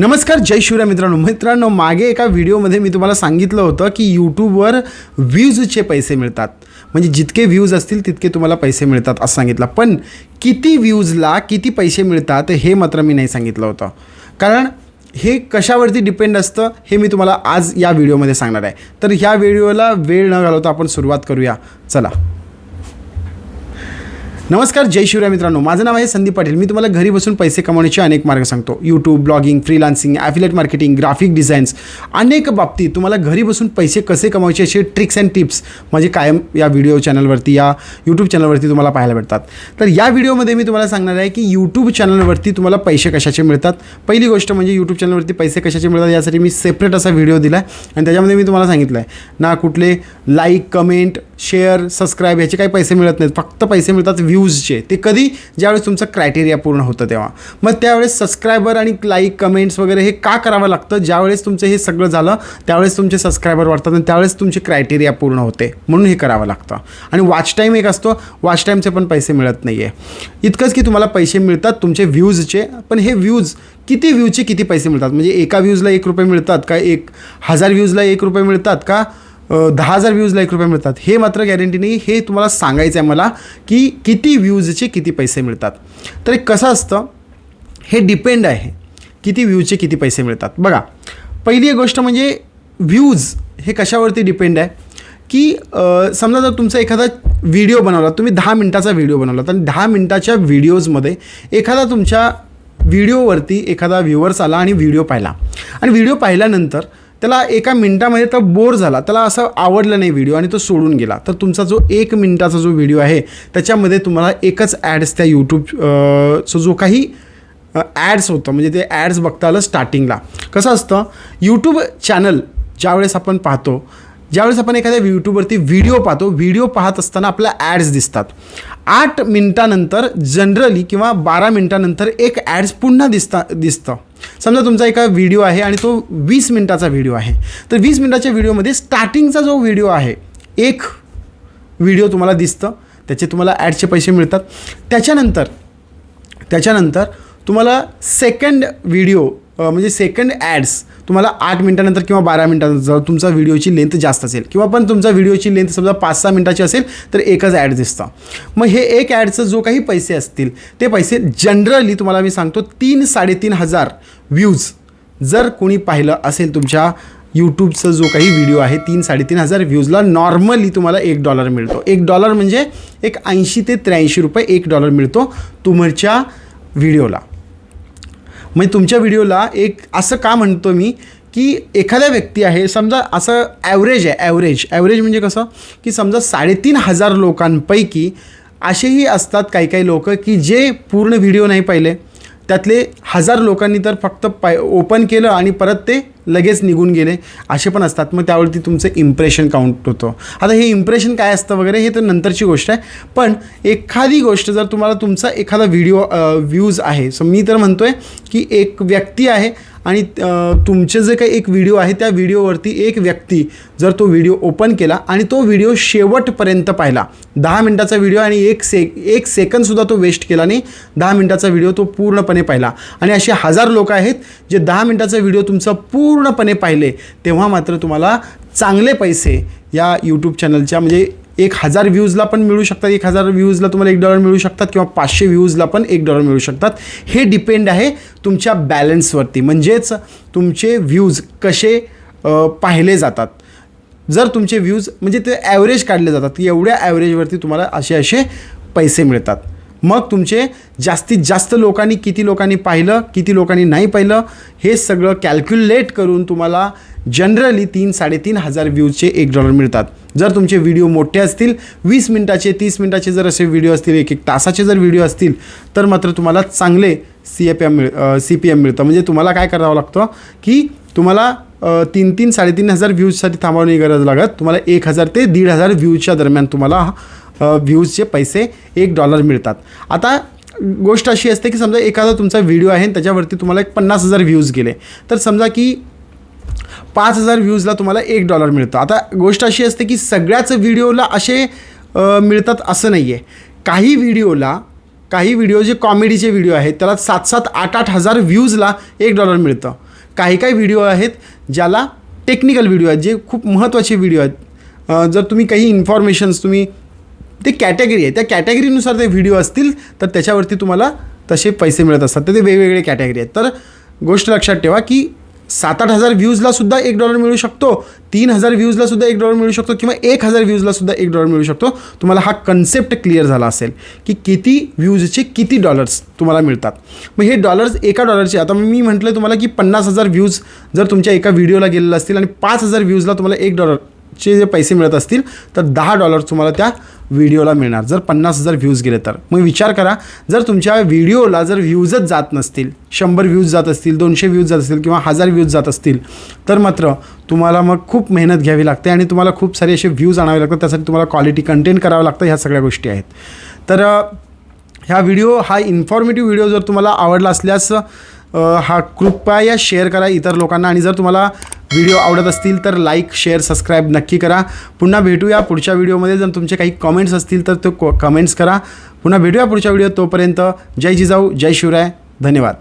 नमस्कार जय शिवराय मित्रांनो. मित्रांनो मागे एका व्हिडिओमध्ये मी तुम्हाला सांगितलं होतं की यूट्यूबवर व्ह्यूजचे पैसे मिळतात. म्हणजे जितके व्ह्यूज असतील तितके तुम्हाला पैसे मिळतात असं सांगितलं. पण किती व्ह्यूजला किती पैसे मिळतात हे मात्र मी नाही सांगितलं होतं. कारण हे कशावरती डिपेंड असतं हे मी तुम्हाला आज या व्हिडिओमध्ये सांगणार आहे. तर ह्या व्हिडिओला वेळ न घालवता आपण सुरुवात करूया. चला. नमस्कार जय शिवराय मित्रांनो. माझं नाव आहे संदीप पाटील. मी तुम्हाला घरी बसून पैसे कमवण्याचे अनेक मार्ग सांगतो. YouTube blogging freelancing affiliate marketing graphic designs अनेक बाबतीत तुम्हाला घरी बसून पैसे कसे कमवायचे असे ट्रिक्स अँड टिप्स म्हणजे कायम या व्हिडिओ चॅनलवरती या यूट्यूब चॅनलवरती तुम्हाला पाहायला भेटतात. तर या व्हिडिओमध्ये मी तुम्हाला सांगणार आहे की यूट्यूब चॅनलवरती तुम्हाला पैसे कशाचे मिळतात? पहिली गोष्ट म्हणजे यूट्यूब चॅनलवरती पैसे कशाचे मिळतात यासाठी मी सेपरेट असा व्हिडिओ दिला आहे आणि त्याच्यामध्ये मी तुम्हाला सांगितलं आहे ना कुठले लाईक कमेंट शेअर सबस्क्राईब याचे काही पैसे मिळत नाहीत. फक्त पैसे मिळतात व्ह्यूजचे ते कधी? ज्यावेळेस तुमचं क्रायटेरिया पूर्ण होतं तेव्हा. मग त्यावेळेस सबस्क्रायबर आणि लाईक कमेंट्स वगैरे हे का करावं लागतं? ज्यावेळेस तुमचं हे सगळं झालं त्यावेळेस तुमचे सबस्क्रायबर वाढतात आणि त्यावेळेस तुमचे क्रायटेरिया पूर्ण होते. म्हणून हे करावं लागतं. आणि वॉच टाईम एक असतो. वॉच टाईमचे पण पैसे मिळत नाही आहे इतकंच की तुम्हाला पैसे मिळतात तुमचे व्ह्यूजचे पण हे व्ह्यूज किती व्ह्यूजचे किती पैसे मिळतात? म्हणजे एका व्ह्यूजला एक रुपये मिळतात का? एक हजार व्ह्यूजला एक रुपये मिळतात का? दहा हजार व्ह्यूजला एक रुपये मिळतात. हे मात्र गॅरंटी नाही हे तुम्हाला सांगायचं आहे मला की किती व्ह्यूजचे किती पैसे मिळतात. तर एक कसं असतं हे डिपेंड आहे किती व्ह्यूजचे किती पैसे मिळतात. बघा पहिली एक गोष्ट म्हणजे व्ह्यूज हे कशावरती डिपेंड आहे? की समजा जर तुमचा एखादा व्हिडिओ बनवला तुम्ही दहा मिनटाचा व्हिडिओ बनवला तर दहा मिनटाच्या व्हिडिओजमध्ये एखादा तुमच्या व्हिडिओवरती एखादा व्ह्युअर्स आला आणि व्हिडिओ पाहिला. आणि व्हिडिओ पाहिल्यानंतर त्याला एका मिनटामध्ये तर बोर झाला. त्याला असं आवडलं नाही व्हिडिओ आणि तो सोडून गेला. तर तुमचा जो एक मिनटाचा जो व्हिडिओ आहे त्याच्यामध्ये तुम्हाला एकच ॲड्स त्या यूट्यूबचं जो काही ॲड्स होतं म्हणजे ते ॲड्स बघता आलं स्टार्टिंगला कसं असतं यूट्यूब चॅनल ज्यावेळेस आपण पाहतो ज्यावेळेस आपण एखाद्या यूट्यूबवरती व्हिडिओ पाहतो व्हिडिओ पाहत असताना आपल्या ॲड्स दिसतात. आठ मिनटानंतर जनरली किंवा बारा मिनटानंतर एक ॲड्स पुन्हा दिसता दिसतं. समजा तुमचा एका व्हिडिओ आहे आणि तो वीस मिनटाचा व्हिडिओ आहे. तर वीस मिनटाच्या व्हिडिओमध्ये स्टार्टिंगचा जो व्हिडिओ आहे एक व्हिडिओ तुम्हाला दिसतं. त्याचे तुम्हाला ॲडचे पैसे मिळतात. त्याच्यानंतर त्याच्यानंतर तुम्हाला सेकंड व्हिडिओ म्हणजे सेकंड ॲड्स तुम्हाला आठ मिनटानंतर किंवा बारा मिनटानंतर जर तुमचा व्हिडिओची लेंथ जास्त असेल किंवा पण तुमचा व्हिडिओची लेंथ समजा पाच सहा मिनटाची असेल तर एकच ॲड दिसतं. मग हे एक ॲडचं जो काही पैसे असतील ते पैसे जनरली तुम्हाला मी सांगतो तीन साडेतीन हजार व्ह्यूज जर कोणी पाहिलं असेल तुमच्या यूट्यूबचा जो काही व्हिडिओ आहे तीन साडेतीन हजार व्ह्यूजला नॉर्मली तुम्हाला एक डॉलर मिळतो. एक डॉलर म्हणजे एक ऐंशी ते त्र्याऐंशी रुपये एक डॉलर मिळतो तुमच्या व्हिडिओला म्हणजे तुमच्या व्हिडिओला एक असं का म्हणतो मी की एखाद्या व्यक्ती आहे समजा असं ॲव्हरेज आहे ॲव्हरेज ॲव्हरेज म्हणजे कसं? की समजा साडेतीन हजार लोकांपैकी असेही असतात काही काही लोक की जे पूर्ण व्हिडिओ नाही पाहिले. त्यातले हजार लोकांनी तर फक्त पाय ओपन केलं आणि परत ते लगेच निघून गेले. असे पण असतात. मग त्यावरती तुमचं इम्प्रेशन काउंट होतं. आता हे इम्प्रेशन काय असतं वगैरे हे तर नंतरची गोष्ट आहे. पण एखादी गोष्ट जर तुम्हाला तुमचा एखादा व्हिडिओ व्ह्यूज आहे. सो मी तर म्हणतो आहे की एक व्यक्ती आहे आणि तुमचे जे काही एक व्हिडिओ आहे त्या व्हिडिओवरती एक व्यक्ती जर तो व्हिडिओ ओपन केला आणि तो व्हिडिओ शेवटपर्यंत पाहिला दहा मिनटाचा व्हिडिओ आणि एक से एक सेकंदसुद्धा तो वेस्ट केला नाही दहा मिनटाचा व्हिडिओ तो पूर्णपणे पाहिला. आणि असे हजार लोक आहेत जे दहा मिनटाचा व्हिडिओ तुमचा पूर्णपणे पाहिले तेव्हा मात्र तुम्हाला चांगले पैसे या यूट्यूब चॅनलच्या म्हणजे एक हजार व्ह्यूजला पण मिळू शकतात एक हजार व्ह्यूजला तुम्हाला एक डॉलर मिळू शकतात किंवा पाचशे व्ह्यूजला पण एक डॉलर मिळू शकतात. हे डिपेंड आहे तुमच्या बॅलन्सवरती म्हणजेच तुमचे व्ह्यूज कसे पाहिले जातात. जर तुमचे व्ह्यूज म्हणजे ते ॲव्हरेज काढले जातात की एवढ्या ॲव्हरेजवरती तुम्हाला असे असे पैसे मिळतात. मग तुमचे जास्तीत जास्त लोकांनी किती लोकांनी पाहिलं किती लोकांनी नाही पाहिलं हे सगळं कॅल्क्युलेट करून तुम्हाला जनरली तीन साडेतीन हजार व्ह्यूजचे एक डॉलर मिळतात. जर तुमचे व्हिडिओ मोठे असतील वीस मिनटाचे तीस मिनटाचे जर असे व्हिडिओ असतील एक एक तासाचे जर व्हिडिओ असतील तर मात्र तुम्हाला चांगले सी एफ एम मिळ सी पी एम मिळतं. म्हणजे तुम्हाला काय करावं लागतं की तुम्हाला तीन तीन साडेतीन हजार व्ह्यूजसाठी थांबवण्याची गरज लागत तुम्हाला एक हजार ते दीड हजार व्ह्यूजच्या दरम्यान तुम्हाला व्ह्यूजचे पैसे एक डॉलर मिळतात. आता गोष्ट अशी असते की समजा एखादा तुमचा व्हिडिओ आहे आणि त्याच्यावरती तुम्हाला एक पन्नास हजार व्ह्यूज गेले. तर समजा की पाच हजार व्ह्यूजला तुम्हाला एक डॉलर मिळतं. आता गोष्ट अशी असते की सगळ्याच व्हिडिओला असे मिळतात असं नाही आहे काही व्हिडिओला काही व्हिडिओ जे कॉमेडीचे व्हिडिओ आहेत त्याला सात सात आठ आठ हजार व्ह्यूजला एक डॉलर मिळतं. काही काही व्हिडिओ आहेत ज्याला टेक्निकल व्हिडिओ आहेत जे खूप महत्त्वाचे व्हिडिओ आहेत. जर तुम्ही काही इन्फॉर्मेशन्स तुम्ही ते कॅटेगरी आहे. त्या कॅटेगरीनुसार ते व्हिडिओ असतील तर त्याच्यावरती तुम्हाला तसे पैसे मिळत असतात. तर ते वेगवेगळे कॅटेगरी आहेत. तर गोष्ट लक्षात ठेवा की सात आठ हजार व्ह्यूजला सुद्धा एक डॉलर मिळू शकतो तीन हजार व्ह्यूजला सुद्धा एक डॉलर मिळू शकतो किंवा एक हजार व्ह्यूजला सुद्धा एक डॉलर मिळू शकतो. तुम्हाला हा कन्सेप्ट क्लिअर झाला असेल की किती व्ह्यूजचे किती डॉलर्स तुम्हाला मिळतात. मग हे डॉलर्स एका डॉलरचे आता मी म्हटलं तुम्हाला की पन्नास हजार व्ह्यूज जर तुमच्या एका व्हिडिओला गेलेलं असतील आणि पाच हजार व्ह्यूजला तुम्हाला एक डॉलर चे जे पैसे मिळत असतील तर दहा डॉलर तुम्हाला त्या व्हिडिओला मिळणार. जर पन्नास हजार व्ह्यूज गेले तर. मग विचार करा जर तुमच्या व्हिडिओला जर व्ह्यूजच जात नसतील शंभर व्ह्यूज जात असतील दोनशे व्ह्यूज जात असतील किंवा हजार व्ह्यूज जात असतील तर मात्र तुम्हाला मग खूप मेहनत घ्यावी लागते आणि तुम्हाला खूप सारे असे व्ह्यूज आणावे लागतात. त्यासाठी तुम्हाला क्वालिटी कंटेंट करावं लागतं ह्या सगळ्या गोष्टी आहेत. तर ह्या व्हिडिओ हा इन्फॉर्मेटिव्ह व्हिडिओ जर तुम्हाला आवडला असल्यास हा कृपया शेअर करा इतर लोकांना आणि जर तुम्हाला व्हिडिओ आवडत असतील तर लाईक शेअर सबस्क्राईब नक्की करा. पुन्हा भेटूया पुढच्या व्हिडिओमध्ये. जर तुमचे काही कमेंट्स असतील तर ते कमेंट्स करा. पुन्हा भेटूया पुढच्या व्हिडिओ तोपर्यंत. जय जिजाऊ जय शिवराय. धन्यवाद.